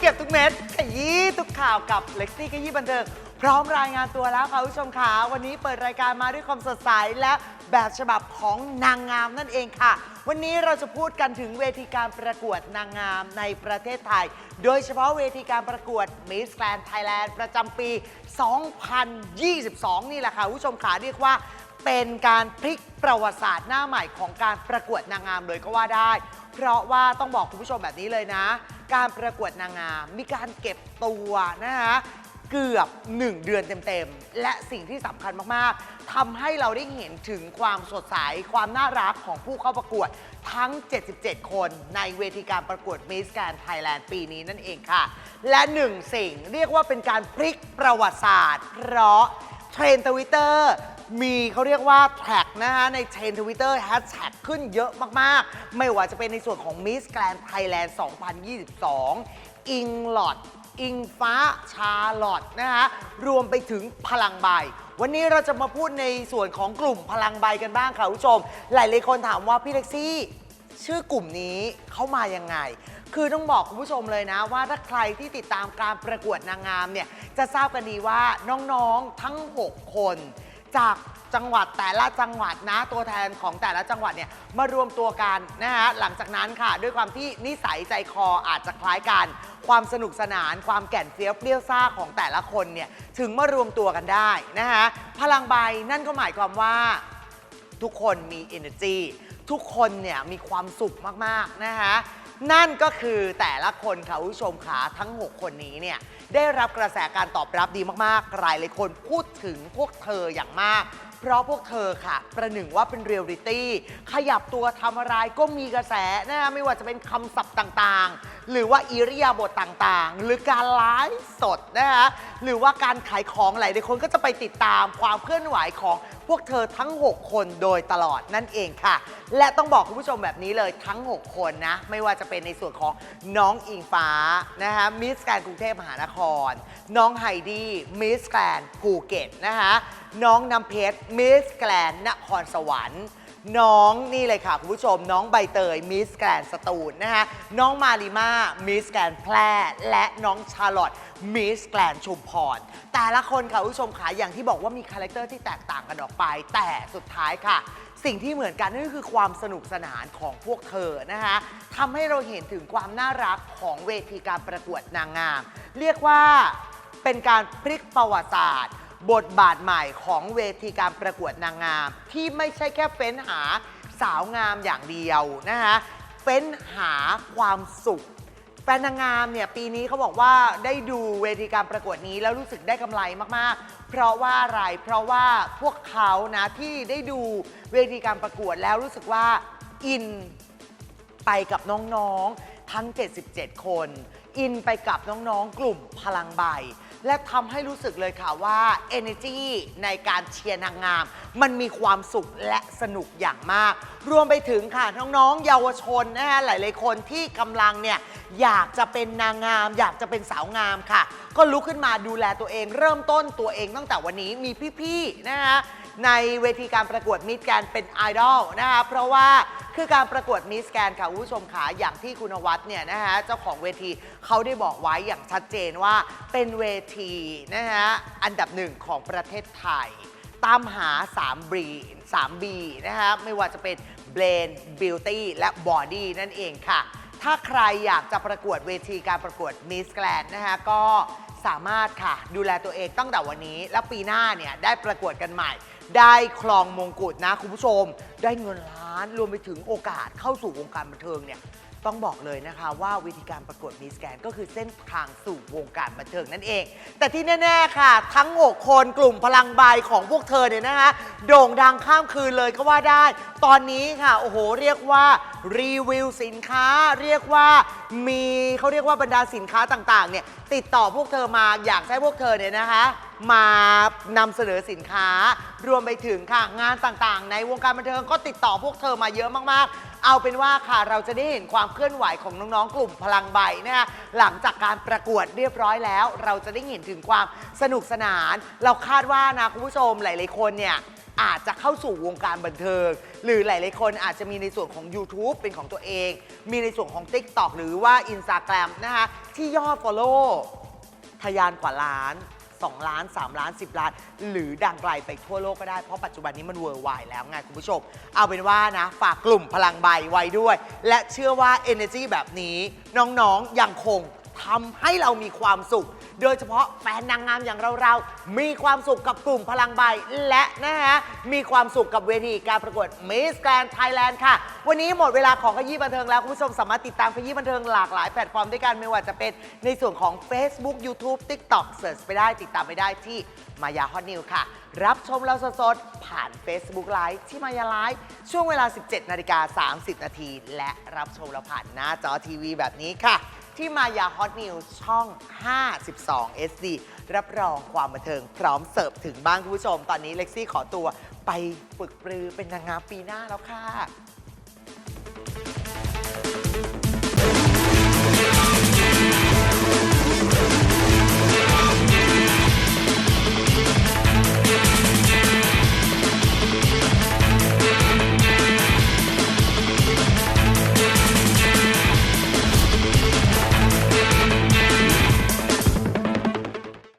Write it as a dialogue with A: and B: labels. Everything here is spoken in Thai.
A: เก็บทุกเม็ดขยี้ทุกข่าวกับเล็กซี่ขยี้บันเทิงพร้อมรายงานตัวแล้วค่ะคุณผู้ชมค่ะวันนี้เปิดรายการมาด้วยความสดใสและแบบฉบับของนางงามนั่นเองค่ะ วันนี้เราจะพูดกันถึงเวทีการประกวดนางงามในประเทศไทย โดยเฉพาะเวทีการประกวด Miss Grand Thailand ประจำปี 2022 นี่แหละค่ะคุณผู้ชมขาเรียกว่า เป็นการพลิกประวัติศาสตร์หน้าใหม่ของการประกวดนางงามเลยก็ว่าได้ เพราะว่าต้องบอกคุณผู้ชมแบบนี้เลยนะ การประกวดนางงามมีการเก็บตัวนะคะเกือบ 1 เดือนเต็มๆ และสิ่งที่สำคัญมากๆ ทำให้เราได้เห็นถึงความสดใส ความน่ารักของผู้เข้าประกวดทั้ง 77 คนในเวทีการประกวด Miss Grand Thailand ปีนี้นั่นเองค่ะ และหนึ่งสิ่งเรียกว่าเป็นการพลิกประวัติศาสตร์ เพราะเทรนด์ทวิตเตอร์ มีเขาเรียกว่าแท็กนะคะในเทรนทวิตเตอร์แฮชแท็กขึ้นเยอะมากๆ ไม่ว่าจะเป็นในส่วนของ Miss Grand Thailand 2022 อิงลอดอิงฟ้าชาลอตนะคะรวมไปถึงพลังใบ วันนี้เราจะมาพูดในส่วนของกลุ่มพลังใบกันบ้างค่ะคุณผู้ชม หลายๆคนถามว่าพี่เล็กซี่ชื่อกลุ่มนี้เข้ามายังไง คือต้องบอกคุณผู้ชมเลยนะ ว่าถ้าใครที่ติดตามการประกวดนางงามเนี่ยจะทราบกันดีว่าน้องๆทั้ง 6 คน จากจังหวัดแต่ละจังหวัดนะ ตัวแทนของแต่ละจังหวัดเนี่ยมารวมตัวกันนะฮะหลังจากนั้นค่ะ ด้วยความที่นิสัยใจคออาจจะคล้ายกัน ความสนุกสนาน ความแก่นเฟี้ยวเปรี้ยวซ่าของแต่ละคนเนี่ยถึงมารวมตัวกันได้นะคะพลังใบนั่นก็หมายความว่า ทุกคนมี energy ทุกคนเนี่ยมีความสุขมาก ๆ นะคะ นั่นก็คือแต่ละคนค่ะคุณผู้ชมขาทั้ง 6 คนนี้เนี่ยได้รับกระแสการตอบรับดีมากๆหลายหลายคนพูดถึงพวกเธออย่างมาก เพราะพวกเธอค่ะ ประหนึ่งว่าเป็นเรียลลิตี้ขยับตัวทำอะไรก็มีกระแสนะคะไม่ว่าจะเป็นคำศัพท์ต่างๆ หรือว่าอิริยาบถต่างๆ หรือการไลฟ์สดนะคะหรือว่าการขายของหลายๆคนก็จะไปติดตามความเคลื่อนไหวของพวกเธอทั้ง 6 คนโดยตลอดนั่นเองค่ะ และต้องบอกคุณผู้ชมแบบนี้เลยทั้ง 6 คนนะ ไม่ว่าจะเป็นในส่วนของน้องอิงฟ้านะคะมิสแกรนกรุงเทพมหานคร น้องไฮดี้มิสแกรนภูเก็ตนะคะน้องน้ำเพชรมิสแกรนนครสวรรค์ น้องนี่เลยค่ะ คุณผู้ชม น้องใบเตยมิสแกรนสตูลนะคะน้องมาริมามิสแกรนแพร่และน้องชาร์ลอตมิสแกรนชุมพร แต่ละคนค่ะคุณผู้ชมค่ะอย่างที่บอกว่ามีคาแรคเตอร์ที่แตกต่างกันออกไป แต่สุดท้ายค่ะ สิ่งที่เหมือนกันนั่นก็คือความสนุกสนานของพวกเธอนะคะทำให้เราเห็นถึงความน่ารักของเวทีการประกวดนางงาม เรียกว่าเป็นการพลิกประวัติศาสตร์ บทบาทใหม่ของเวทีการประกวดนางงาม ที่ไม่ใช่แค่เฟ้นหาสาวงามอย่างเดียวนะคะเฟ้นหาความสุข แฟนนางงามเนี่ยปีนี้เขาบอกว่าได้ดูเวทีการประกวดนี้แล้วรู้สึกได้กำไรมากๆ เพราะว่าอะไร เพราะว่าพวกเขานะที่ได้ดูเวทีการประกวดแล้วรู้สึกว่าอินไปกับน้องๆทั้ง 77 คน อินไปกับน้องๆ กลุ่มพลังใบ และทำให้รู้สึกเลยค่ะว่า energy ในการเชียร์นางงาม มันมีความสุขและสนุกอย่างมาก รวมไปถึงค่ะน้องๆเยาวชนนะคะหลายๆคนที่กำลังเนี่ยอยากจะเป็นนางงาม อยากจะเป็นสาวงามค่ะ ก็ลุกขึ้นมาดูแลตัวเองเริ่มต้นตัวเองตั้งแต่วันนี้มีพี่ๆนะคะในเวทีการประกวดมิสแกนเป็นไอดอลนะคะเพราะว่า คือการประกวดมิสแกนค่ะคุณผู้ชมขาอย่างที่คุณวัดเนี่ยนะคะเจ้าของเวทีเขาได้บอกไว้อย่างชัดเจนว่าเป็นเวทีนะคะอันดับหนึ่งของประเทศไทย ตามหา3 B 3 B นะคะไม่ว่าจะเป็น Brain Beauty และ Body นั่นเองค่ะ ถ้าใครอยากจะประกวดเวทีการประกวด Miss Grand นะคะก็สามารถค่ะ ดูแลตัวเองตั้งแต่วันนี้ แล้วปีหน้าเนี่ยได้ประกวดกันใหม่ ได้ครองมงกุฎนะคุณผู้ชม ได้เงินล้าน รวมไปถึงโอกาสเข้าสู่วงการบันเทิงเนี่ยต้องบอกเลยนะคะว่าวิธีการประกวดมิสแกนก็คือเส้นทางสู่วงการบันเทิงนั่นเอง แต่ที่แน่ ๆ ค่ะ ทั้ง 6 คนกลุ่มพลังใบของพวกเธอเนี่ยนะคะโด่งดังข้ามคืนเลยก็ว่าได้ ตอนนี้ค่ะ โอ้โห เรียกว่า รีวิวสินค้า เรียกว่ามีเขาเรียกว่าบรรดาสินค้าต่างๆเนี่ยติดต่อพวกเธอมาอยากให้พวกเธอเนี่ยนะคะ มานำเสนอสินค้า รวมไปถึงค่ะ งานต่างๆ ในวงการบันเทิงก็ติดต่อพวกเธอมาเยอะมากๆ เอาเป็นว่าค่ะเราจะได้เห็นความเคลื่อนไหวของน้องๆ กลุ่มพลังใบนะคะหลังจากการประกวดเรียบร้อยแล้ว เราจะได้เห็นถึงความสนุกสนาน เราคาดว่านะคุณผู้ชมหลายๆคนเนี่ยอาจจะเข้าสู่วงการบันเทิง หรือหลาย ๆ คนอาจจะมีในส่วนของ YouTube เป็นของตัวเอง มีในส่วนของ TikTok หรือว่า Instagram นะคะที่ยอด Follow ทะยานกว่าล้าน 2 ล้าน 3 ล้าน 10 ล้าน หรือดังไกลไปทั่วโลกก็ได้ เพราะปัจจุบันนี้มันเวอร์ไวแล้วไงคุณผู้ชม เอาเป็นว่านะ ฝากกลุ่มพลังใบไว้ด้วย และเชื่อว่า Energy แบบนี้น้องๆยังคงทำให้เรามีความสุข โดยเฉพาะแฟนนางงามอย่างเราๆ มีความสุขกับกลุ่มพลังใบ และนะฮะ มีความสุขกับเวทีการประกวด Miss Grand Thailand ค่ะ วันนี้หมดเวลาของขยี้บันเทิงแล้วคุณผู้ชมสามารถติดตามขยี้บันเทิงหลากหลายแพลตฟอร์มด้วยกันไม่ว่าจะเป็นในส่วนของ Facebook YouTube TikTok เสิร์ชไปได้ติดตามไปได้ที่มายาฮอตนิวค่ะ รับชมเราสดๆ ผ่าน Facebook Live ที่มายาไลฟ์ช่วงเวลา 17 นาฬิกา 30 นาที และรับชมเราผ่านหน้าจอทีวีแบบนี้ค่ะ ที่มายาฮอตนิวช่อง 52 SD รับรองความบันเทิงพร้อมเสิร์ฟถึงบ้านคุณผู้ชม ตอนนี้เล็กซี่ขอตัวไปฝึกปรือเป็นนางงามปีหน้าแล้วค่ะ